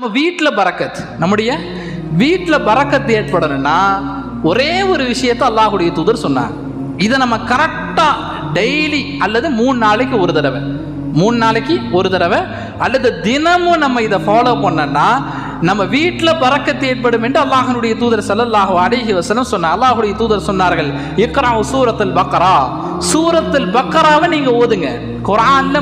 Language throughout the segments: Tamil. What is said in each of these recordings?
நம்ம வீட்டில் பறக்கத். நம்முடைய வீட்டில் பறக்கத்து ஏற்படணும்னா ஒரே ஒரு விஷயத்தை அல்லாஹுடைய தூதர் சொன்னாங்க இதை நம்ம கரெக்டாக டெய்லி அல்லது மூணு நாளைக்கு ஒரு தடவை மூணு நாளைக்கு ஒரு தடவை அல்லது தினமும் நம்ம இதை ஃபாலோ பண்ணோம்னா நம்ம வீட்டில் பறக்கத்து ஏற்படும் என்று அல்லாஹனுடைய தூதர் ஸல்லல்லாஹு அலைஹி வசனம் சொன்னார். அல்லாஹுடைய தூதர் சொன்னார்கள் இக்ரா சூரத்தில் பக்கரா சூரத்தில் பக்கராவை நீங்கள் ஓதுங்க. குரான்ல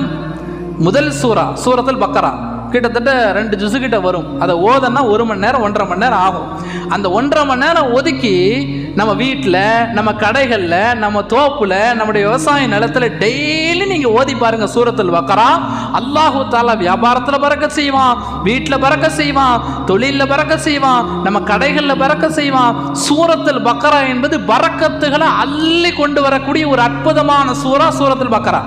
முதல் சூரா சூரத்தில் பக்கரா கிட்டத்தட்ட ரெண்டு ஜுசு கிட்ட வரும். அதை ஓதனா ஒரு மணி நேரம் ஒன்றரை மணி நேரம் ஆகும். அந்த ஒன்றரை மணி நேரம் ஒதுக்கி நம்ம வீட்டில் நம்ம கடைகளில் நம்ம தோப்பில் நம்முடைய விவசாய நிலத்தில் டெய்லி நீங்கள் ஓதி பாருங்க சூரத்தில் பக்கரா. அல்லாஹூ தாலா வியாபாரத்தில் பறக்க செய்வான் வீட்டில் பறக்க செய்வான் தொழிலில் பறக்க செய்வான் நம்ம கடைகளில் பறக்க செய்வான். சூரத்தில் பக்கரா என்பது பறக்கத்துகளை அள்ளி கொண்டு வரக்கூடிய ஒரு அற்புதமான சூறா சூரத்தில் பக்கரா.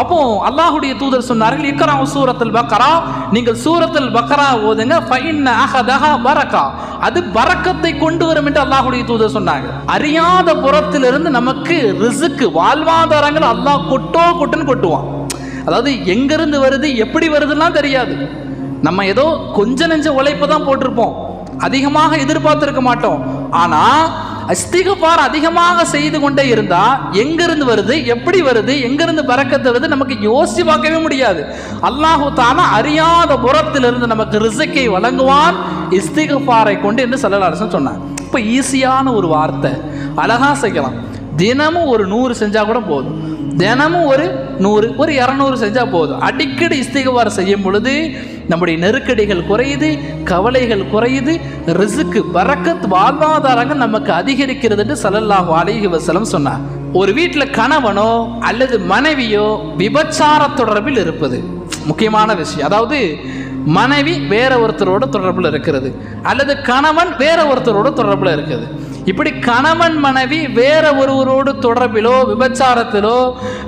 அப்போ அல்லாஹுடைய தூதர் சொன்னார்கள் இக்கரா சூரத்தில் பக்கரா நீங்கள் சூரத்தில் பக்கரா ஓதுங்க ஃபைன் அஹதஹா பரக்கா அது பறக்கத்தை கொண்டு வரும் என்று அல்லாஹுடைய தூதர் சொன்னாங்க. அறியாத புறத்திலிருந்து நமக்கு ரிசுக்கு வாழ்வாதாரங்கள் அல்லாஹ் கொட்டோ கொட்டுன்னு கொட்டுவான். அதாவது எங்கிருந்து வருது எப்படி வருதுலாம் தெரியாது. நம்ம ஏதோ கொஞ்ச நெஞ்ச உழைப்பு தான் போட்டிருப்போம். அதிகமாக எதிர்பார்த்துருக்க மாட்டோம். ஆனால் அஸ்திகபார் அதிகமாக செய்து கொண்டே இருந்தா எங்கிருந்து வருது எப்படி வருது எங்கிருந்து பறக்கத்து வருது நமக்கு யோசி பார்க்கவே முடியாது. அல்லாஹு தானா அறியாத புறத்திலிருந்து நமக்கு ரிசக்கை வழங்குவான் இஸ்திகபாரை கொண்டு என்று சொல்லலாசன் சொன்னான் இப்போ ஈஸியான ஒரு வார்த்தை. அழகா செய்யலாம். தினமும் ஒரு நூறு செஞ்சால் கூட போதும். தினமும் ஒரு நூறு ஒரு இரநூறு செஞ்சால் போதும். அடிக்கடி இஸ்திகவார் செய்யும் பொழுது நம்முடைய நெருக்கடிகள் குறையுது கவலைகள் குறையுது ரிசுக்கு பறக்கத் வாழ்வாதாரங்கள் நமக்கு அதிகரிக்கிறதுன்னு சல்லல்லாஹு அலைஹி வஸல்லம் சொன்னார். ஒரு வீட்டில் கணவனோ அல்லது மனைவியோ விபச்சார தொடர்பில் இருப்பது முக்கியமான விஷயம். அதாவது மனைவி வேற ஒருத்தரோட தொடர்பில் இருக்கிறது அல்லது கணவன் வேற ஒருத்தரோட தொடர்பில் இருக்கிறது. இப்படி கணவன் மனைவி வேற ஒருவரோடு தொடர்பிலோ விபச்சாரத்திலோ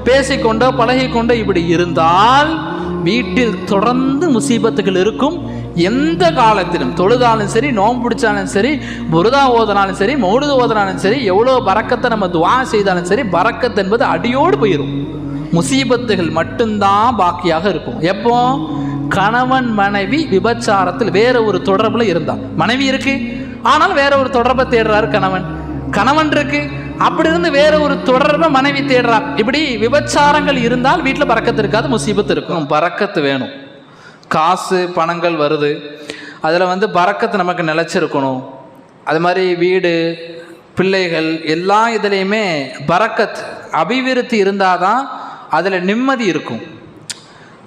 பேசிக்கொண்டோ பழகிக்கொண்டோ இப்படி இருந்தால் வீட்டில் தொடர்ந்து முசீபத்துகள் இருக்கும். எந்த காலத்திலும் தொழுதாலும் சரி நோம்பு பிடிச்சாலும் சரி புருதா ஓதனாலும் சரி மௌடுது ஓதனாலும் சரி எவ்வளோ பறக்கத்தை நம்ம துவா செய்தாலும் சரி பறக்கத்து என்பது அடியோடு போயிடும் முசீபத்துகள் மட்டும்தான் பாக்கியாக இருக்கும். எப்போ? கணவன் மனைவி விபச்சாரத்தில் வேற ஒரு தொடர்பில் இருந்தான் மனைவி இருக்குது ஆனால் வேற ஒரு தொடர்பை தேடுறாரு கணவன். கணவன் இருக்கு. அப்படி இருந்து வேற ஒரு தொடர்பை மனைவி தேடுறா. இப்படி விபச்சாரங்கள் இருந்தால் வீட்டில் பறக்கத்து இருக்காது முசீபத்து இருக்கும். பறக்கத்து வேணும். காசு பணங்கள் வருது. அதில் வந்து பறக்கத்து நமக்கு நிலச்சிருக்கணும். அது மாதிரி வீடு பிள்ளைகள் எல்லா இதுலேயுமே பறக்கத் அபிவிருத்தி இருந்தால் தான் அதில் நிம்மதி இருக்கும்.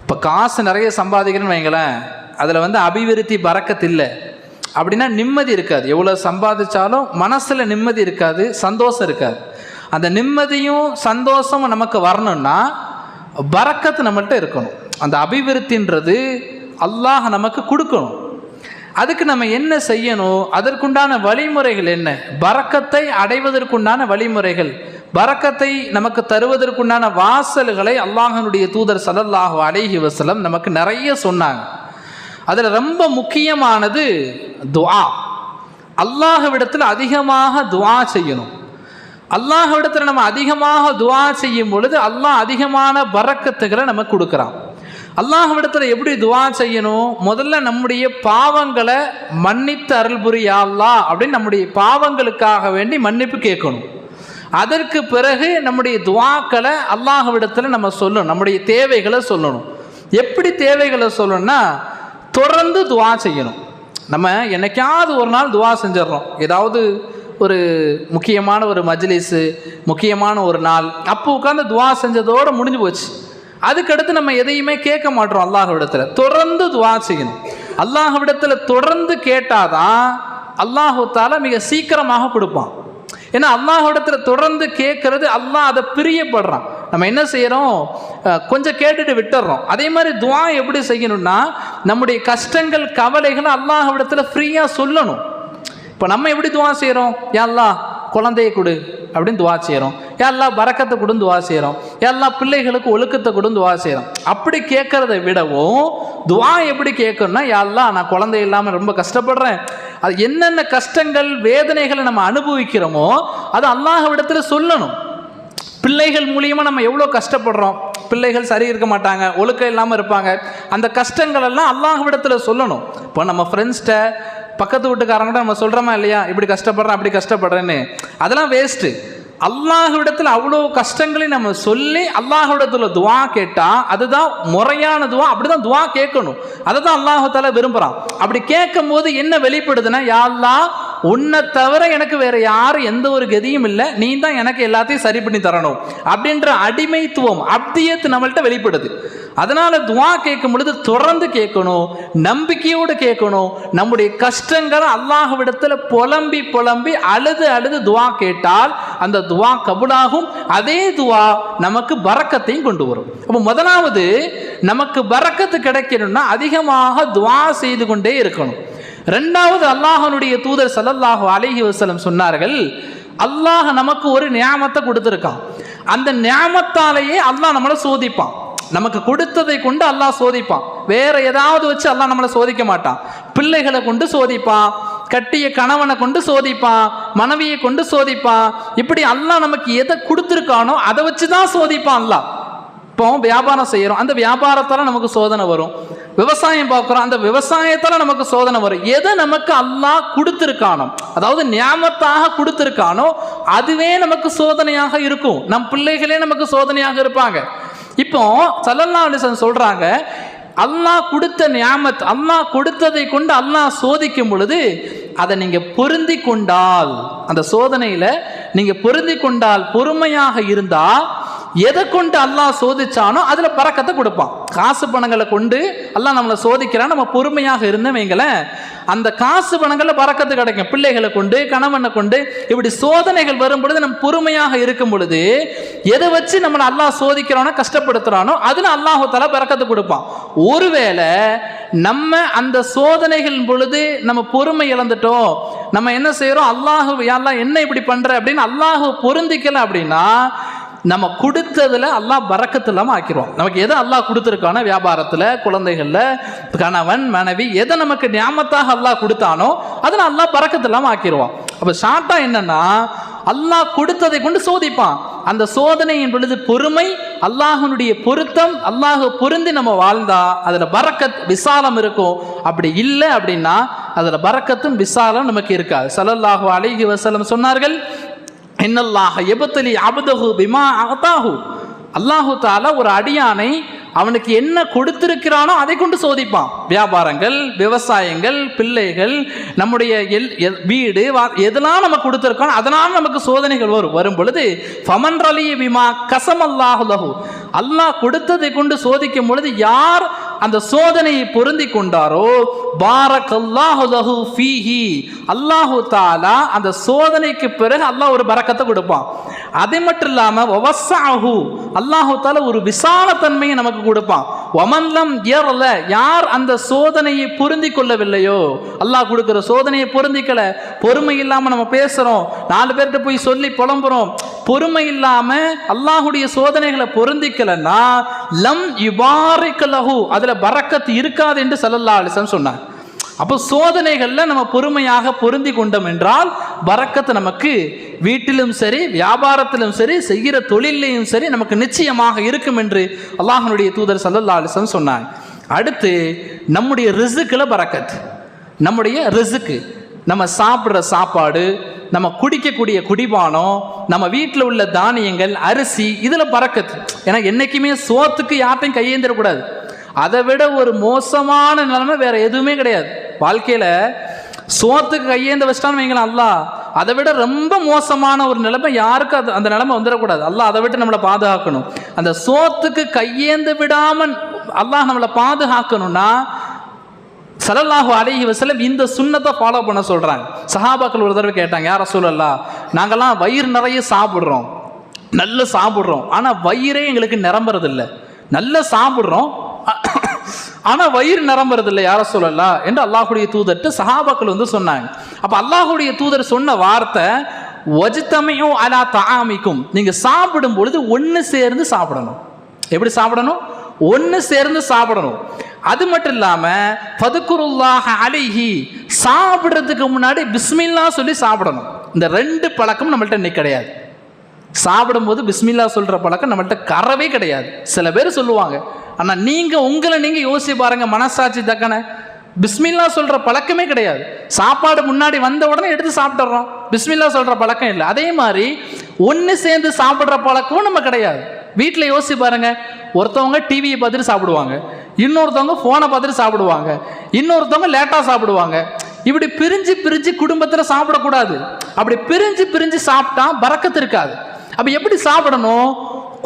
இப்போ காசு நிறைய சம்பாதிக்கிறேன்னு வைங்களேன் அதில் வந்து அபிவிருத்தி பறக்கத்து இல்லை. அப்படின்னா நிம்மதி இருக்காது. எவ்வளோ சம்பாதிச்சாலும் மனசில் நிம்மதி இருக்காது சந்தோஷம் இருக்காது. அந்த நிம்மதியும் சந்தோஷமும் நமக்கு வரணும்னா பறக்கத்து நம்மகிட்ட இருக்கணும். அந்த அபிவிருத்தின்றது அல்லாஹ் நமக்கு கொடுக்கணும். அதுக்கு நம்ம என்ன செய்யணும்? அதற்குண்டான வழிமுறைகள் என்ன? பறக்கத்தை அடைவதற்குண்டான வழிமுறைகள். பறக்கத்தை நமக்கு தருவதற்குண்டான வாசல்களை அல்லாஹனுடைய தூதர் சல்லல்லாஹு அலைஹி வசலம் நமக்கு நிறைய சொன்னாங்க. அதில் ரொம்ப முக்கியமானது துவா அல்லாஹ்விடத்தில் அதிகமாக துவா செய்யணும். அல்லாஹ்விடத்தில் நம்ம அதிகமாக துவா செய்யும் பொழுது அல்லாஹ் அதிகமான பறக்கத்துகளை நம்ம கொடுக்குறான். அல்லாஹ்விடத்தில் எப்படி துவா செய்யணும்? முதல்ல நம்முடைய பாவங்களை மன்னித்து அருள் புரியா அப்படின்னு நம்முடைய பாவங்களுக்காக வேண்டி மன்னிப்பு கேட்கணும். அதற்கு பிறகு நம்முடைய துவாக்களை அல்லாஹ்விடத்தில் நம்ம சொல்லணும். நம்முடைய தேவைகளை சொல்லணும். எப்படி தேவைகளை சொல்லணும்னா தொடர்ந்து துவா செய்யணும். நம்ம என்னைக்காவது ஒரு நாள் துவா செஞ்சிடறோம். ஏதாவது ஒரு முக்கியமான ஒரு மஜ்லிஸு முக்கியமான ஒரு நாள் அப்போ உட்காந்து துவா செஞ்சதோடு முடிஞ்சு போச்சு. அதுக்கடுத்து நம்ம எதையுமே கேட்க மாட்டோம் அல்லாஹ்விடத்தில். தொடர்ந்து துவா செய்யணும். அல்லாஹ்விடத்தில் தொடர்ந்து கேட்டாதான் அல்லாஹு மிக சீக்கிரமாக கொடுப்பான். ஏன்னா அல்லாஹ்விடத்தில் தொடர்ந்து கேட்கறது அல்லாஹ் அதை பிரியப்படுறான். நம்ம என்ன செய்கிறோம் கொஞ்சம் கேட்டுட்டு விட்டுறோம். அதே மாதிரி துவா எப்படி செய்யணும்னா நம்முடைய கஷ்டங்கள் கவலைகளை அல்லாஹ்விடத்தில் ஃப்ரீயாக சொல்லணும். இப்போ நம்ம எப்படி துவா செய்கிறோம் யாழ்லா குழந்தையை கொடு அப்படின்னு துவா செய்கிறோம் யாரெல்லாம் வரக்கத்தை கொடுன்னு துவா செய்கிறோம் எல்லா பிள்ளைகளுக்கு ஒழுக்கத்தை கொடுன்னு துவா செய்கிறோம் அப்படி கேட்குறத விடவும் துவா எப்படி கேட்கணும்னா யாரெல்லாம் நான் குழந்தை இல்லாமல் ரொம்ப கஷ்டப்படுறேன். அது என்னென்ன கஷ்டங்கள் வேதனைகளை நம்ம அனுபவிக்கிறோமோ அது அல்லாஹ்விடத்தில் சொல்லணும். பிள்ளைகள் மூலியமாக நம்ம எவ்வளோ கஷ்டப்படுறோம்? பிள்ளைகள் சரி இருக்க மாட்டாங்க ஒழுக்கம் இல்லாமல் இருப்பாங்க. அந்த கஷ்டங்கள் எல்லாம் அல்லாஹ்விடத்தில் சொல்லணும். இப்போ நம்ம ஃப்ரெண்ட்ஸ்கிட்ட பக்கத்து வீட்டுக்காரங்கிட்ட நம்ம சொல்கிறோமா இல்லையா? இப்படி கஷ்டப்படுறேன் அப்படி கஷ்டப்படுறேன்னு. அதெல்லாம் வேஸ்ட்டு அல்லாஹ்விடத்தில் அவ்வளோ கஷ்டங்களையும் நம்ம சொல்லி அல்லாஹ்விடத்தில் துவா கேட்டால் அதுதான் முறையான துவா அப்படி தான் துவா கேட்கணும். அதை தான் அல்லாஹால விரும்புகிறான் அப்படி கேட்கும் போது என்ன வெளிப்படுதுன்னா யாரெல்லாம் உன்னை தவிர எனக்கு வேற யாரும் எந்த ஒரு கதியும் இல்லை. நீ தான் எனக்கு எல்லாத்தையும் சரி பண்ணி தரணும். அப்படின்ற அடிமைத்துவம் அப்தியத்து நம்மள்ட்ட வெளிப்படுது. அதனால துவா கேட்கும் பொழுது தொடர்ந்து கேட்கணும் நம்பிக்கையோடு கேட்கணும். நம்முடைய கஷ்டங்களை அல்லாஹ்விடத்தில் புலம்பி புலம்பி அழுது அழுது துவா கேட்டால் அந்த துவா கபுலாகும். அதே துவா நமக்கு பறக்கத்தையும் கொண்டு வரும். அப்போ முதலாவது நமக்கு பறக்கத்து கிடைக்கணும்னா அதிகமாக துவா செய்து கொண்டே இருக்கணும். ரெண்டாவது அல்லாஹனுடைய தூதர் சல்லல்லாஹு அலஹி வசலம் சொன்னார்கள் அல்லாஹ் நமக்கு ஒரு நியாமத்தை கொடுத்துருக்கான். அந்த நியாமத்தாலேயே அல்லாஹ் நம்மளை சோதிப்பான். நமக்கு கொடுத்ததை கொண்டு அல்லாஹ் சோதிப்பான். வேற ஏதாவது வச்சு அல்லாஹ் நம்மளை சோதிக்க மாட்டான். பிள்ளைகளை கொண்டு சோதிப்பான் கட்டிய கணவனை கொண்டு சோதிப்பான் மனைவியை கொண்டு சோதிப்பான். இப்படி அல்லாஹ் நமக்கு எதை கொடுத்துருக்கானோ அதை வச்சு தான் சோதிப்பான் அல்லாஹ். இப்போ வியாபாரம் செய்கிறோம் அந்த வியாபாரத்தால் நமக்கு சோதனை வரும். விவசாயம் பார்க்குறோம் அந்த விவசாயத்தில் நமக்கு சோதனை வரும். எதை நமக்கு அல்லாஹ் கொடுத்துருக்கானோ அதாவது ஞாபகத்தாக கொடுத்துருக்கானோ அதுவே நமக்கு சோதனையாக இருக்கும். நம் பிள்ளைகளே நமக்கு சோதனையாக இருப்பாங்க. இப்போ சல்லல்லா அலிசன் சொல்கிறாங்க அல்லாஹ் கொடுத்த நியாமத் அல்லாஹ் கொடுத்ததை கொண்டு அல்லாஹ் சோதிக்கும் பொழுது அதை நீங்கள் பொருந்தி கொண்டால் அந்த சோதனையில் நீங்கள் பொருந்தி கொண்டால் பொறுமையாக இருந்தால் எதை கொண்டு அல்லாஹ் சோதிச்சானோ அதில் பறக்கத்தை கொடுப்பான். காசு பணங்களை கொண்டு அல்லாஹ் நம்மளை சோதிக்கிறான். நம்ம பொறுமையாக இருந்தவங்கள அந்த காசு பணங்களில் பறக்கத்து கிடைக்கும். பிள்ளைகளை கொண்டு கணவனை கொண்டு இப்படி சோதனைகள் வரும் பொழுது நம்ம பொறுமையாக இருக்கும் பொழுது எதை வச்சு நம்மளை அல்லாஹ் சோதிக்கிறானோ கஷ்டப்படுத்துறானோ அதில் அல்லாஹு பறக்கத்து கொடுப்பான். ஒருவேளை நம்ம அந்த சோதனைகள் பொழுது நம்ம பொறுமை இழந்துட்டோம். நம்ம என்ன செய்கிறோம் அல்லாஹு யாரெல்லாம் என்ன இப்படி பண்ற அப்படின்னு அல்லாஹு பொருந்திக்கல அப்படின்னா நம்ம கொடுத்ததில் அல்லாஹ் பறக்கத்து இல்லாமல் ஆக்கிடுவோம் நமக்கு எதை அல்லாஹ் கொடுத்துருக்கானோ வியாபாரத்தில் குழந்தைகளில் கணவன் மனைவி எதை நமக்கு ஞாபகத்தாக அல்லாஹ் கொடுத்தானோ அதில் அல்லாஹ் பறக்கத்து இல்லாமல் ஆக்கிடுவான் அப்போ ஷார்ட்டாக என்னன்னா அல்லாஹ் கொடுத்ததை கொண்டு சோதிப்பான். அந்த சோதனையின் பொழுது பொறுமை அல்லாஹனுடைய பொருத்தம் அல்லாஹ் பொருந்தி நம்ம வாழ்ந்தா அதில் பறக்கத் விசாலம் இருக்கும். அப்படி இல்லை அப்படின்னா அதில் பறக்கத்தும் விசாலம் நமக்கு இருக்காது. சலல்லாஹு அலைஹி வசலம் சொன்னார்கள் என்னல்லாக எபத்தலி அபதகு பிமா அகத்தாகு அல்லாஹு தாலா ஒரு அடியானை அவனுக்கு என்ன கொடுத்திருக்கிறானோ அதை கொண்டு சோதிப்பான். வியாபாரங்கள் விவசாயங்கள் பிள்ளைகள் நம்முடைய எல் எ- வீடு எதனால் எதெல்லாம் நம்ம கொடுத்துருக்கோம் அதனால் நமக்கு சோதனைகள் வரும். வரும் பொழுது ஃபமன் ரலிய கசம் அல்லாஹு லஹு. அல்லாஹ் கொடுத்ததை கொண்டு சோதிக்கும் பொழுது யார் அந்த சோதனையை பொருந்தி கொண்டாரோ? பாரக் அல்லாஹு லஹு ஃபீஹி. அல்லாஹு தாலா அந்த சோதனைக்கு பிறகு அல்லாஹ் ஒரு பரக்கத்தை கொடுப்பான். அது மட்டும் இல்லாம ஒவசாஹு அல்லாஹு தாலா ஒரு விசாலத்தன்மையை நமக்கு கொடுப்பான். வமல்லம் ஏறல யார் அந்த சோதனையை பொருந்தி கொள்ளவில்லையோ? அல்லாஹ் கொடுக்குற சோதனையை பொருந்திக்கல. பொறுமை இல்லாம நம்ம பேசுறோம். நாலு பேர்கிட்ட போய் சொல்லி புலம்புறோம். பொறுமை இல்லாம அல்லாஹுடைய சோதனைகளை பொருந்திக்கலன்னா லம் யுபாரிக்கலஹு அதில் பறக்கத்து இருக்காது என்று சல்லல்லா அலைஹி வஸல்லம் சொன்னாங்க அப்போ சோதனைகள்ல நம்ம பொறுமையாக பொருந்தி கொண்டோம் என்றால் பரக்கத்து நமக்கு வீட்டிலும் சரி வியாபாரத்திலும் சரி செய்கிற தொழிலையும் சரி நமக்கு நிச்சயமாக இருக்கும் என்று அல்லாஹனுடைய தூதர் ஸல்லல்லாஹு அலைஹி சொன்னாங்க அடுத்து நம்முடைய ரிசுக்கில் பரக்கத் நம்முடைய ரிசுக்கு நம்ம சாப்பிட்ற சாப்பாடு நம்ம குடிக்கக்கூடிய குடிபானம் நம்ம வீட்டில் உள்ள தானியங்கள் அரிசி இதில் பறக்கத்து. ஏன்னா என்றைக்குமே சோத்துக்கு யார்ட்டையும் கையேந்திடக்கூடாது அதை விட ஒரு மோசமான நிலைமை வேற எதுவுமே கிடையாது. வாழ்க்கையில் சோத்துக்கு கையேந்த வச்சிட்டான்னு வைங்களேன் அல்லா அதை விட ரொம்ப மோசமான ஒரு நிலைமை யாருக்கும் அது அந்த நிலைமை வந்துடக்கூடாது. அல்லாஹ் அதை விட்டு நம்மளை பாதுகாக்கணும். அந்த சோத்துக்கு கையேந்து விடாமல் அல்லாஹ் நம்மளை பாதுகாக்கணும்னா சலல்லாஹு அலைஹி வசலம் இந்த சுண்ணத்தை ஃபாலோ பண்ண சொல்கிறாங்க சஹாபாக்கள் ஒரு தடவை கேட்டாங்க யாரை சூழல்லா நாங்கெல்லாம் வயிறு நிறைய சாப்பிட்றோம். நல்ல சாப்பிட்றோம். ஆனால் வயிறே எங்களுக்கு நிரம்புறதில்ல. நல்லா சாப்பிட்றோம் ஆனால் வயிறு நிரம்புறதில்லை யார சொல்லலா? என்று அல்லாஹுடைய தூதர்ட்டு சஹாபாக்கள் வந்து சொன்னாங்க. அப்போ அல்லாஹுடைய தூதர் சொன்ன வார்த்தை ஒஜித்தமையும் அலா தாமிக்கும் நீங்கள் சாப்பிடும் பொழுது ஒன்று சேர்ந்து சாப்பிடணும். எப்படி சாப்பிடணும்? ஒன்று சேர்ந்து சாப்பிடணும். அது மட்டும் இல்லாமல் பதுக்குருல்லாக அலைஹி. சாப்பிட்றதுக்கு முன்னாடி பிஸ்மில்லா சொல்லி சாப்பிடணும். இந்த ரெண்டு பழக்கம் நம்மள்ட்ட இன்னைக்கு கிடையாது. சாப்பிடும்போது பிஸ்மில்லா சொல்கிற பழக்கம் நம்மள்கிட்ட கறவே கிடையாது. சில பேர் சொல்லுவாங்க ஆனால் நீங்கள் உங்களை நீங்கள் யோசிச்சு பாருங்கள் மனசாட்சி தக்கன. பிஸ்மில்லா சொல்கிற பழக்கமே கிடையாது. சாப்பாடு முன்னாடி வந்த உடனே எடுத்து சாப்பிட்றோம் பிஸ்மில்லா சொல்கிற பழக்கம் இல்லை. அதே மாதிரி ஒன்று சேர்ந்து சாப்பிட்ற பழக்கமும் நம்ம கிடையாது. வீட்டில் யோசிச்சு பாருங்க ஒருத்தவங்க டிவியை பார்த்துட்டு சாப்பிடுவாங்க இன்னொருத்தவங்க ஃபோனை பார்த்துட்டு சாப்பிடுவாங்க இன்னொருத்தவங்க லேட்டாக சாப்பிடுவாங்க. இப்படி பிரிஞ்சு பிரிஞ்சு குடும்பத்தில் சாப்பிடக்கூடாது. அப்படி பிரிஞ்சு பிரிஞ்சு சாப்பிட்டா பறக்கத்து இருக்காது. அப்போ எப்படி சாப்பிடணும்?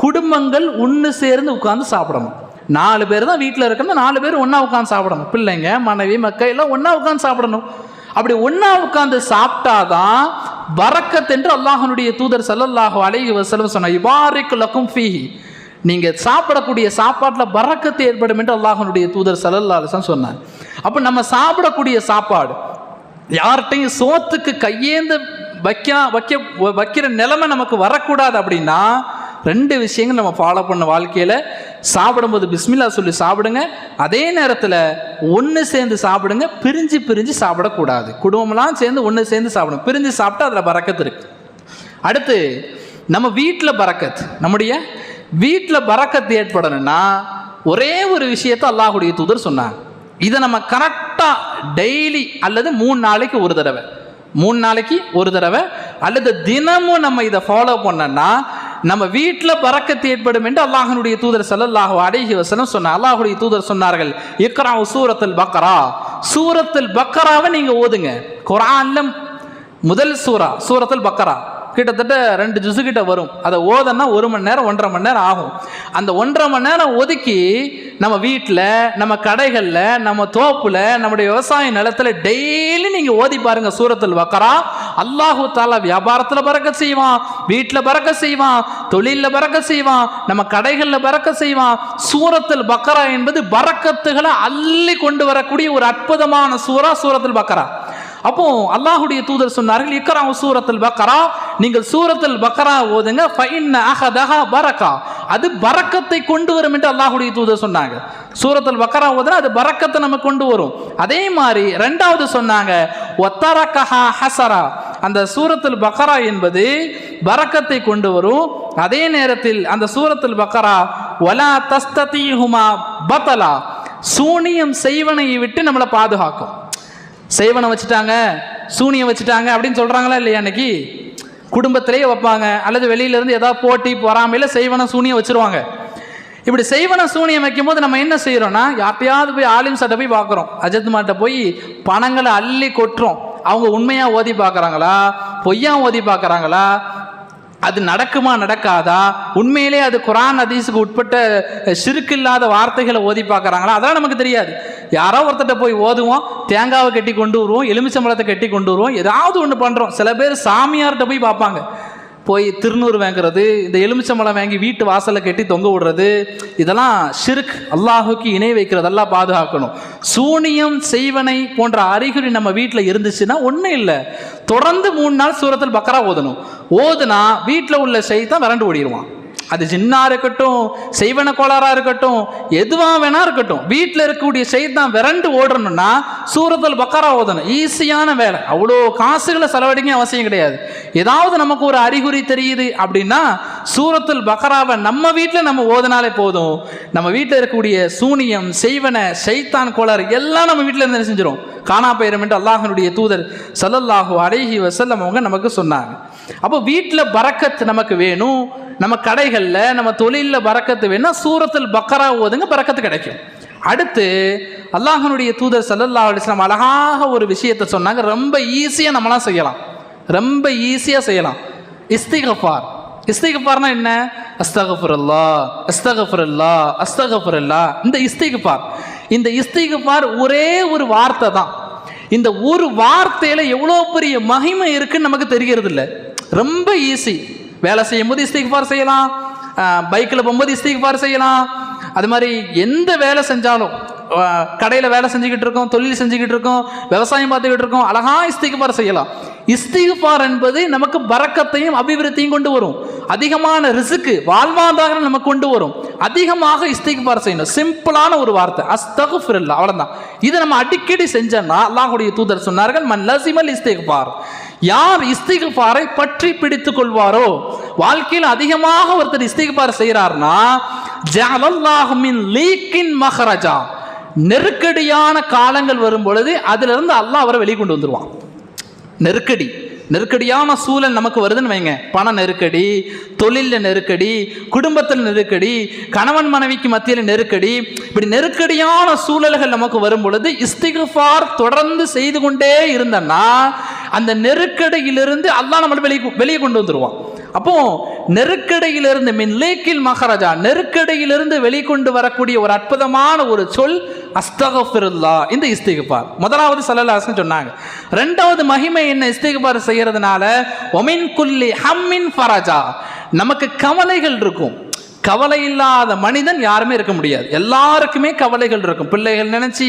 குடும்பங்கள் ஒன்று சேர்ந்து உட்காந்து சாப்பிடணும். நாலு பேர் தான் வீட்டில் இருக்கணும் நாலு பேர் ஒன்றா உட்காந்து சாப்பிடணும். பிள்ளைங்க மனைவி மக்கள் எல்லாம் ஒன்றா உட்காந்து சாப்பிடணும். அப்படி ஒன்றா உட்காந்து சாப்பிட்டாதான் பறக்கத் என்று அல்லாஹனுடைய தூதர் சல்லல்லாஹு அலைஹி வசலம் சொன்ன இபாரிக்கு லக்கும் ஃபீஹி. நீங்கள் சாப்பிடக்கூடிய சாப்பாட்டில் பறக்கத்து ஏற்படும் என்று அல்லாஹனுடைய தூதர் ஸல்லல்லாஹு அலைஹி சொன்னார். அப்போ நம்ம சாப்பிடக்கூடிய சாப்பாடு யார்கிட்டையும் சோத்துக்கு கையேந்து வைக்க வைக்க வைக்கிற நிலைமை நமக்கு வரக்கூடாது அப்படின்னா ரெண்டு விஷயங்கள் நம்ம ஃபாலோ பண்ண வாழ்க்கையில். சாப்பிடும்போது பிஸ்மில்லா சொல்லி சாப்பிடுங்க. அதே நேரத்தில் ஒன்று சேர்ந்து சாப்பிடுங்க. பிரிஞ்சு பிரிஞ்சு சாப்பிடக்கூடாது. குடும்பம்லாம் சேர்ந்து ஒன்று சேர்ந்து சாப்பிடும் பிரிஞ்சு சாப்பிட்டா அதில் பறக்கத்து இருக்கு. அடுத்து நம்ம வீட்டில் பறக்கத்து நம்முடைய வீட்டில் பறக்கத்து ஏற்படணும்னா ஒரே ஒரு விஷயத்தை அல்லாஹுடைய தூதர் சொன்னாங்க இதை நம்ம கரெக்டாக டெய்லி அல்லது மூணு நாளைக்கு ஒரு தடவை. மூணு நாளைக்கு ஒரு தடவை. அல்லது தினமும் நம்ம இதை ஃபாலோ பண்ணோம்னா நம்ம வீட்டில் பறக்கத்து ஏற்படும் என்று அல்லாஹனுடைய தூதர் ஸல்லல்லாஹு அலைஹி வசனம் சொன்னார். அல்லாஹுடைய தூதர் சொன்னார்கள் இக்ரா சூரத்தில் பக்கரா சூரத்தில் பக்கராவை நீங்கள் ஓதுங்க. குரான்ல முதல் சூரா சூரத்தில் பக்கரா கிட்டத்தட்ட ரெண்டு ஜுசு கிட்ட வரும். அதை ஓதன்னா ஒரு மணி நேரம் ஒன்றரை மணி நேரம் ஆகும். அந்த ஒன்றரை மணி நேரம் ஒதுக்கி நம்ம வீட்டில் நம்ம கடைகளில் நம்ம தோப்புல நம்முடைய விவசாய நிலத்தில் டெய்லி நீங்கள் ஓதி பாருங்க சூரத்தில் வக்கரா அல்லாஹூ தாலா வியாபாரத்தில் பறக்க செய்வான் வீட்டில் பறக்க செய்வான் தொழிலில் பறக்க செய்வான் நம்ம கடைகளில் பறக்க செய்வான். சூரத்தில் பக்கரா என்பது பறக்கத்துகளை அள்ளி கொண்டு வரக்கூடிய ஒரு அற்புதமான சூரா சூரத்தில் பக்கரா. அப்போ அல்லாஹுடைய தூதர் சொன்னார்கள் இக்கரா சூரத்தில் பக்கரா நீங்கள் சூரத்தில் பக்கரா ஓதுங்க. பரக்கா. அது பறக்கத்தை கொண்டு வரும் என்று அல்லாஹுடைய தூதர் சொன்னாங்க. சூரத்தில் பக்கரா ஓதுனா அது பறக்கத்தை நம்ம கொண்டு வரும். அதே மாதிரி ரெண்டாவது சொன்னாங்க ஒத்தரக்கஹா ஹசரா. அந்த சூரத்தில் பக்கரா என்பது பறக்கத்தை கொண்டு வரும். அதே நேரத்தில் அந்த சூரத்தில் பக்கரா ஒலா தஸ்தீஹுமா பத்தலா. சூனியம் செய்வனையை விட்டு நம்மளை பாதுகாக்கும். செய்வனை வச்சுட்டாங்க சூனியம் வச்சுட்டாங்க அப்படின்னு சொல்கிறாங்களா இல்லையா அன்னைக்கு? குடும்பத்திலேயே வைப்பாங்க. அல்லது வெளியிலேருந்து ஏதாவது போட்டி பொறாமையில் செய்வனை சூனியம் வச்சுருவாங்க. இப்படி செய்வன சூனியம் வைக்கும் போது நம்ம என்ன செய்கிறோம்னா யார்ட்டையாவது போய் ஆலிம் சட்டை போய் பார்க்குறோம். அஜத் மாட்ட போய் பணங்களை அள்ளி கொட்டுறோம். அவங்க உண்மையாக ஓதி பார்க்குறாங்களா? பொய்யா ஓதி பார்க்குறாங்களா? அது நடக்குமா நடக்காதா? உண்மையிலே அது குரான் ஹதீஸுக்கு உட்பட்ட சிறுக்கு இல்லாத வார்த்தைகளை ஓதி பார்க்குறாங்களா? அதெல்லாம் நமக்கு தெரியாது. யாரோ ஒருத்தட்ட போய் ஓதுவோம் தேங்காவை கட்டி கொண்டு வருவோம் எலுமிச்சம்பழத்தை கட்டி கொண்டு வருவோம் ஏதாவது ஒன்று பண்ணுறோம் சில பேர் சாமியார்கிட்ட போய் பார்ப்பாங்க. போய் திருநூறு வாங்குறது இந்த எலுமிச்சம்பழம் வாங்கி வீட்டு வாசலில் கட்டி தொங்க விடுறது இதெல்லாம் ஷிர்க் அல்லாஹுக்கு இணை வைக்கிறதெல்லாம் பாதுகாக்கணும். சூனியம் செய்வனை போன்ற அறிகுறி நம்ம வீட்டில் இருந்துச்சுன்னா ஒன்றும் இல்லை. தொடர்ந்து மூணு நாள் சூரத்தில் பக்கரா ஓதணும். ஓதுனா வீட்டில் உள்ள செய்தான் விரண்டு ஓடிடுவான் அது ஜின்னா இருக்கட்டும் செய்வன கோளாறா இருக்கட்டும் எதுவாக வேணா இருக்கட்டும். வீட்டில் இருக்கக்கூடிய செய்தான் விரண்டு ஓடணும்னா சூரத்தில் பக்கரா ஓதணும். ஈஸியான வேலை. அவ்வளோ காசுகளை செலவழிக்க அவசியம் கிடையாது. ஏதாவது நமக்கு ஒரு அறிகுறி தெரியுது அப்படின்னா சூரத்தில் பக்கராவை நம்ம வீட்டில் நம்ம ஓதினாலே போதும். நம்ம வீட்டில் இருக்கக்கூடிய சூனியம் செய்வன செய்தான் கோளாறு எல்லாம் நம்ம வீட்டில் இருந்து செஞ்சிடும் காணா போயிரும் என்று அல்லாஹனுடைய தூதர் சல்லல்லாஹு அலைஹி வசல்லம் அவங்க நமக்கு சொன்னாங்க. அப்போ வீட்டில் பறக்கத் நமக்கு வேணும். நம்ம கடைகளில் நம்ம தொழிலில் பறக்கத்து வேணும்னா சூரத்தில் பக்கரா ஓதுங்க பறக்கத்து கிடைக்கும். அடுத்து அல்லாஹனுடைய தூதர் சல்லல்லா அலிஸ்லாம் அழகாக ஒரு விஷயத்தை சொன்னாங்க. ரொம்ப ஈஸியாக நம்மளாம் செய்யலாம். ரொம்ப ஈஸியாக செய்யலாம். இஸ்திகஃபார். இஸ்திகஃபார்னா என்ன? அஸ்தகஃபுரல்லா அஸ்தகஃபுரல்லா அஸ்தகஃபுரல்லா இந்த இஸ்திகஃபார். இந்த இஸ்திகஃபார் ஒரே ஒரு வார்த்தை தான். இந்த ஒரு வார்த்தையில் எவ்வளோ பெரிய மகிமை இருக்குன்னு நமக்கு தெரிகிறது இல்லை ரொம்ப ஈஸி. வேலை செய்யும் போது இஸ்திக்ஃபார் செய்யலாம். பைக்கில் போகும்போது இஸ்திக்ஃபார் செய்யலாம். அது மாதிரி எந்த வேலை செஞ்சாலும் கடையில் வேலை செஞ்சுக்கிட்டு இருக்கோம் தொழில் செஞ்சுக்கிட்டு இருக்கோம் விவசாயம் பார்த்துக்கிட்டு இருக்கோம் அழகா இஸ்திகஃபார் செய்யலாம். இஸ்திகஃபார் என்பது நமக்கு பறக்கத்தையும் அபிவிருத்தியும் கொண்டு வரும். அதிகமான ரிசுக்கு வாழ்வாதாரம் நமக்கு கொண்டு வரும். அதிகமாக இஸ்திகஃபார் செய்யணும். சிம்பிளான ஒரு வார்த்தை. அஸ்தகுஃபிரல்லா அவ்வளோதான் இதை நம்ம அடிக்கடி செஞ்சோம்னா அல்லாஹுடைய தூதர் சொன்னார்கள் மன் லசிமல் இஸ்திகஃபார். யார் இஸ்திகுபாரை பற்றி பிடித்துக் கொள்வாரோ வாழ்க்கையில் அதிகமாக ஒருத்தர் இஸ்திகுபார் செய்கிறார்னா ஜஅலல்லாஹு லீக்கின் மஹரஜா. நெருக்கடியான காலங்கள் வரும் பொழுது அதிலிருந்து அல்லாஹ் அவரை வெளிக்கொண்டு வந்துருவான். நெருக்கடி. நெருக்கடியான சூழல் நமக்கு வருதுன்னு வைங்க. பண நெருக்கடி தொழிலில் நெருக்கடி குடும்பத்தில் நெருக்கடி கணவன் மனைவிக்கு மத்தியில் நெருக்கடி. இப்படி நெருக்கடியான சூழல்கள் நமக்கு வரும் பொழுது இஸ்திகுஃபார் தொடர்ந்து செய்து கொண்டே இருந்தன்னா அந்த நெருக்கடியிலிருந்து அல்லா நம்மளை வெளியே வெளியே கொண்டு வந்துடுவான் அப்போ நெருக்கடியிலிருந்து மின் லேக்கில் மகாராஜா நெருக்கடியிலிருந்து வெளிக்கொண்டு வரக்கூடிய ஒரு அற்புதமான ஒரு சொல் அஸ்தகஃபிருல்லா இந்த இஸ்திகுபார் முதலாவது சல்லல்லாஹு சொன்னாங்க. ரெண்டாவது மகிமை என்ன இஸ்திகுபார் செய்யறதுனால ஒமின் குல்லி ஹம்மின் ஃபராஜா. நமக்கு கவலைகள் இருக்கும். கவலை இல்லாத மனிதன் யாருமே இருக்க முடியாது. எல்லாருக்குமே கவலைகள் இருக்கும். பிள்ளைகள் நினச்சி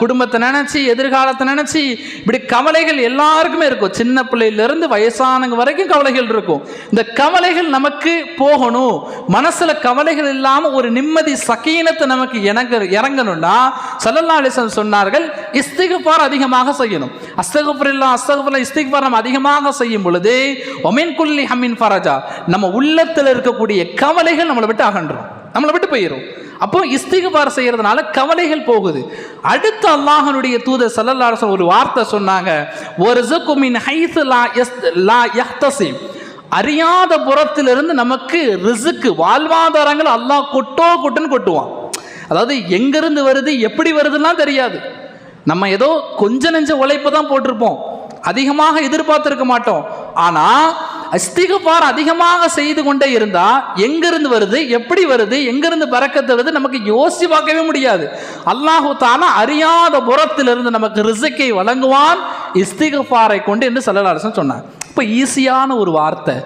குடும்பத்தை நினச்சி எதிர்காலத்தை நினச்சி இப்படி கவலைகள் எல்லாருக்குமே இருக்கும். சின்ன பிள்ளையிலேருந்து வயசானவங்க வரைக்கும் கவலைகள் இருக்கும். இந்த கவலைகள் நமக்கு போகணும். மனசில் கவலைகள் இல்லாமல் ஒரு நிம்மதி சக்கீனத்தை நமக்கு இறங்க இறங்கணும்னா சல்லல்லா அலிசன் சொன்னார்கள் இஸ்திகுபார் அதிகமாக செய்யணும். அஸ்தகபுரில்லா அஸ்தகபுரில்லா இஸ்திக்பார் நம்ம அதிகமாக செய்யும் பொழுது ஒமின் குல்லி ஹமின் ஃபராஜா நம்ம உள்ளத்தில் இருக்கக்கூடிய கவலைகள் நம்மளை விட்டு அகன்றோம் நம்மளை விட்டு போயிடும் அப்போ இஸ்திகுபார் செய்கிறதுனால கவலைகள் போகுது. அடுத்து அல்லாஹனுடைய தூதர் சல்லல்லாரசன் ஒரு வார்த்தை சொன்னாங்க ஒரு ஜுக்குமின் ஹைஸ் லா எஸ் லா யஹ்தசிம் அறியாத புறத்திலிருந்து நமக்கு ரிசுக்கு வாழ்வாதாரங்கள் அல்லாஹ் கொட்டோ கொட்டுன்னு கொட்டுவான். அதாவது எங்கிருந்து வருது எப்படி வருதுலாம் தெரியாது. நம்ம ஏதோ கொஞ்ச நெஞ்ச உழைப்பு தான் போட்டிருப்போம். அதிகமாக எதிர்பார்த்திருக்க மாட்டோம். ஆனால் அஸ்திகபார் அதிகமாக செய்து கொண்டே இருந்தால் எங்கிருந்து வருது எப்படி வருது எங்கிருந்து பறக்கத்து வருது நமக்கு யோசித்து பார்க்கவே முடியாது. அல்லாஹு தாலா அறியாத புறத்திலிருந்து நமக்கு ரிசுக்கை வழங்குவான் இஸ்திகபாரை கொண்டு என்று சல்லலாசன் சொன்னாங்க இப்போ ஈஸியான ஒரு வார்த்தை.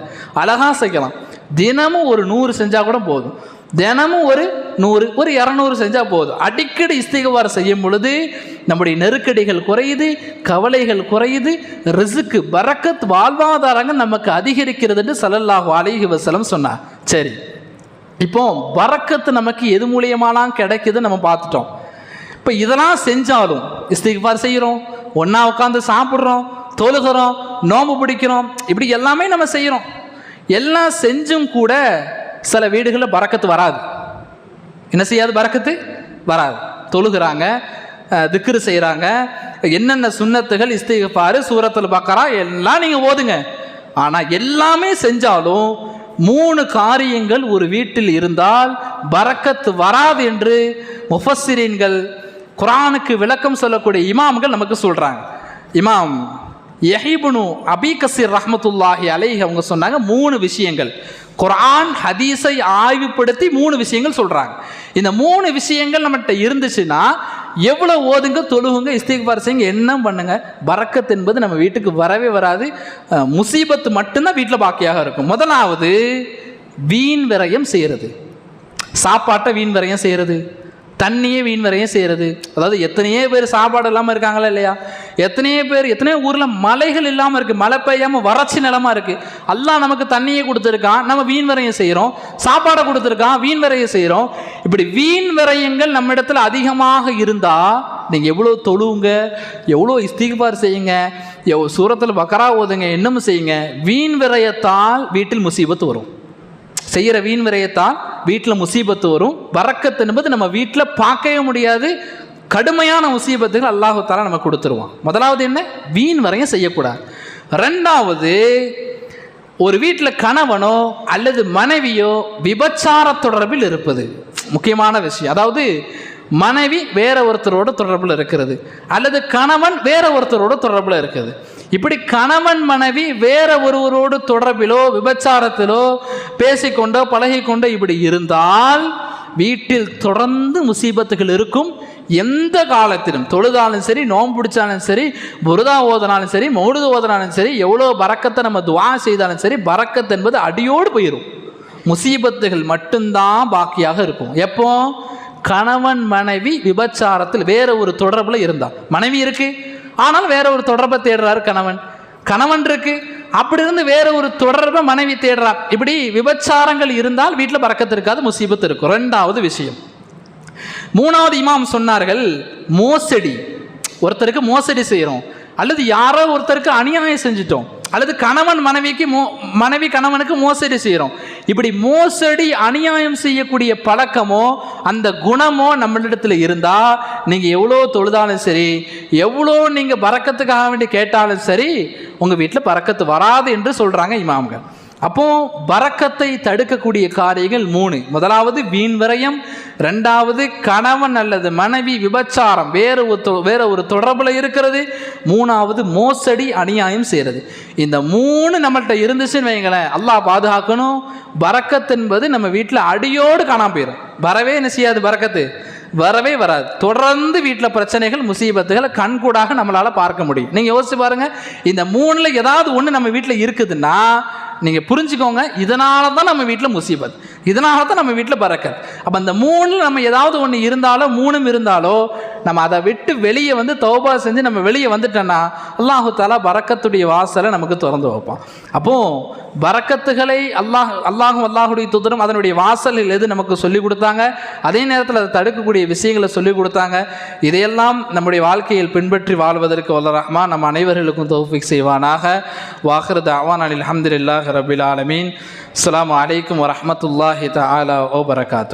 அழகா செய்யலாம். தினமும் ஒரு நூறு செஞ்சால் கூட போதும். தினமும் ஒரு நூறு ஒரு இரநூறு செஞ்சால் போதும். அடிக்கடி இஸ்திகவார் செய்யும் பொழுது நம்முடைய நெருக்கடிகள் குறையுது கவலைகள் குறையுது ரிசுக்கு பரக்கத் வாழ்வாதாரங்கள் நமக்கு அதிகரிக்கிறதுன்னு சல்லல்லாஹு அலிஹி வசலம் சொன்னார். சரி. இப்போ பரக்கத்து நமக்கு எது மூலியமாலாம் கிடைக்குதுன்னு நம்ம பார்த்துட்டோம். இப்போ இதெல்லாம் செஞ்சாலும் இஸ்திகபார் செய்கிறோம் ஒன்றா உட்காந்து சாப்பிட்றோம் தொழுகிறோம் நோம்பு பிடிக்கிறோம் இப்படி எல்லாமே நம்ம செய்கிறோம். எல்லாம் செஞ்சும் கூட சில வீடுகளில் பறக்கத்து வராது. என்ன செய்யாது? பறக்கத்து வராது. தொழுகிறாங்க அஹ், திக்ரு செய்கிறாங்க என்னென்ன சுண்ணத்துகள் இஸ்திகபாரு சூரத்தில் பார்க்குறா எல்லாம் நீங்கள் ஓதுங்க. ஆனால் எல்லாமே செஞ்சாலும் மூணு காரியங்கள் ஒரு வீட்டில் இருந்தால் பறக்கத்து வராது என்று முஃபஸ்ஸிரீன்கள் குரானுக்கு விளக்கம் சொல்லக்கூடிய இமாம்கள் நமக்கு சொல்கிறாங்க இமாம் யஹிபுனு அபி கசீர் ரஹமத்துல்லாஹி அலைஹி அவங்க சொன்னாங்க மூணு விஷயங்கள். குரான் ஹதீஸை ஆய்வுப்படுத்தி மூணு விஷயங்கள் சொல்கிறாங்க இந்த மூணு விஷயங்கள் நம்மகிட்ட இருந்துச்சுன்னா எவ்வளோ ஓதுங்க தொழுகுங்க இஸ்திக்பார் செய்யுங்க என்ன பண்ணுங்க? பரக்கத் என்பது நம்ம வீட்டுக்கு வரவே வராது. முசீபத்து மட்டும்தான் வீட்டில் பாக்கியாக இருக்கும். முதலாவது வீண் விரயம் செய்கிறது சாப்பாட்டை வீண் விரயம் செய்கிறது தண்ணியே வீண் வரையும் செய்கிறது அதாவது எத்தனையோ பேர் சாப்பாடு இல்லாமல் இருக்காங்களா இல்லையா? எத்தனையோ பேர் எத்தனையோ ஊரில் மலைகள் இல்லாமல் இருக்குது மழை பெய்யாமல் வறட்சி நிலமாக இருக்குது எல்லாம் நமக்கு தண்ணியே கொடுத்துருக்கான். நம்ம வீண் வரையும் செய்கிறோம் சாப்பாடை கொடுத்துருக்கான். வீண் வரையும் செய்கிறோம் இப்படி வீண் விரயங்கள் நம்ம இடத்துல அதிகமாக இருந்தால் நீங்கள் எவ்வளோ தொழுவுங்க எவ்வளோ இஸ்திகுபார் செய்யுங்க எவ்வளோ சூரத்தில் பக்கரா ஓதுங்க என்னமும் செய்யுங்க. வீண் விரயத்தால் வீட்டில் முசீபத்து வரும். செய்கிற வீண் விரயத்தால் வீட்டில் முசீபத்து வரும். வரக்கத்து என்பது நம்ம வீட்டில் பார்க்கவே முடியாது. கடுமையான முசீபத்துகள் அல்லாஹு தாலா நம்ம கொடுத்துருவான். முதலாவது என்ன? வீண் வரையும் செய்யக்கூடாது. ரெண்டாவது ஒரு வீட்டில் கணவனோ அல்லது மனைவியோ விபச்சார தொடர்பில் இருப்பது. முக்கியமான விஷயம். அதாவது மனைவி வேற ஒருத்தரோட தொடர்பில் இருக்கிறது. அல்லது கணவன் வேற ஒருத்தரோட தொடர்பில் இருக்கிறது. இப்படி கணவன் மனைவி வேற ஒருவரோடு தொடர்பிலோ விபச்சாரத்திலோ பேசிக்கொண்டோ பழகிக்கொண்டோ இப்படி இருந்தால் வீட்டில் தொடர்ந்து முசீபத்துகள் இருக்கும். எந்த காலத்திலும் தொழுதாலும் சரி நோம்பு பிடிச்சாலும் சரி புருதா ஓதனாலும் சரி மௌடுது ஓதனாலும் சரி எவ்வளோ பறக்கத்தை நம்ம துவா செய்தாலும் சரி பறக்கத்து என்பது அடியோடு போயிடும் முசீபத்துகள் மட்டும்தான் பாக்கியாக இருக்கும். எப்போ? கணவன் மனைவி விபச்சாரத்தில் வேற ஒரு தொடர்பில் இருந்தால். மனைவி இருக்குது ஆனால் வேற ஒரு தொடர்பை தேடுறாரு கணவன். கணவன் இருக்கு. அப்படி இருந்து வேற ஒரு தொடர்பை மனைவி தேடுறா. இப்படி விபச்சாரங்கள் இருந்தால் வீட்டில் பறக்கத்து இருக்காது முசீபத்து இருக்கும். ரெண்டாவது விஷயம். மூணாவது இமாம் சொன்னார்கள் மோசடி. ஒருத்தருக்கு மோசடி செய்கிறோம் அல்லது யாரோ ஒருத்தருக்கு அநியாயம் செஞ்சிட்டோம். அல்லது கணவன் மனைவிக்கு மோ மனைவி கணவனுக்கு மோசடி செய்கிறோம். இப்படி மோசடி அநியாயம் செய்யக்கூடிய பழக்கமோ அந்த குணமோ நம்மளிடத்தில் இருந்தால் நீங்கள் எவ்வளோ தொழுதாலும் சரி எவ்வளோ நீங்கள் பறக்கத்துக்காக வேண்டி கேட்டாலும் சரி உங்கள் வீட்டில் பறக்கத்து வராது என்று சொல்கிறாங்க இமாம்கள். அப்போ வரக்கத்தை தடுக்கக்கூடிய காரியங்கள் மூணு. முதலாவது வீண் விரயம் ரெண்டாவது கணவன் அல்லது மனைவி விபச்சாரம் வேறு ஒரு தொ- வேற ஒரு தொடர்பில் இருக்கிறது. மூணாவது மோசடி அநியாயம் செய்கிறது இந்த மூணு நம்மள்கிட்ட இருந்துச்சுன்னு வைங்களேன் அல்லாஹ் பாதுகாக்கணும். பறக்கத்து என்பது நம்ம வீட்டில் அடியோடு காணாம போயிடும் வரவே என்ன செய்யாது பறக்கத்து வரவே வராது. தொடர்ந்து வீட்டில் பிரச்சனைகள் முசீபத்துகளை கண்கூடாக நம்மளால் பார்க்க முடியும். நீங்கள் யோசிச்சு பாருங்கள் இந்த மூணில் ஏதாவது ஒன்று நம்ம வீட்டில் இருக்குதுன்னா நீங்கள் புரிஞ்சுக்கோங்க இதனால தான் நம்ம வீட்டில் முசீபத். இதனால தான் நம்ம வீட்டில் பறக்கத் அப்போ அந்த மூணில் நம்ம ஏதாவது ஒன்று இருந்தாலோ மூணும் இருந்தாலோ நம்ம அதை விட்டு வெளியே வந்து தௌபா செஞ்சு நம்ம வெளியே வந்துட்டோன்னா அல்லாஹு தாலா பறக்கத்துடைய வாசலை நமக்கு திறந்து வைப்பான். அப்போது பறக்கத்துகளை அல்லாஹ் அல்லாஹும் அல்லாஹுடைய துதரும் அதனுடைய வாசலில் எது நமக்கு சொல்லிக் கொடுத்தாங்க? அதே நேரத்தில் அதை தடுக்கக்கூடிய விஷயங்களை சொல்லிக் கொடுத்தாங்க. இதையெல்லாம் நம்முடைய வாழ்க்கையில் பின்பற்றி வாழ்வதற்கு வல்ல நம் நம்ம அனைவர்களுக்கும் தௌஃபிக் செய்வானாக. வாஹிரத் அவான் அலி அஹமதுல்லாஹ் ரபில் ஆலமீன். அஸ்ஸலாமு அலைக்கும் রহমতুল্লাহ তালা ও বারাকাত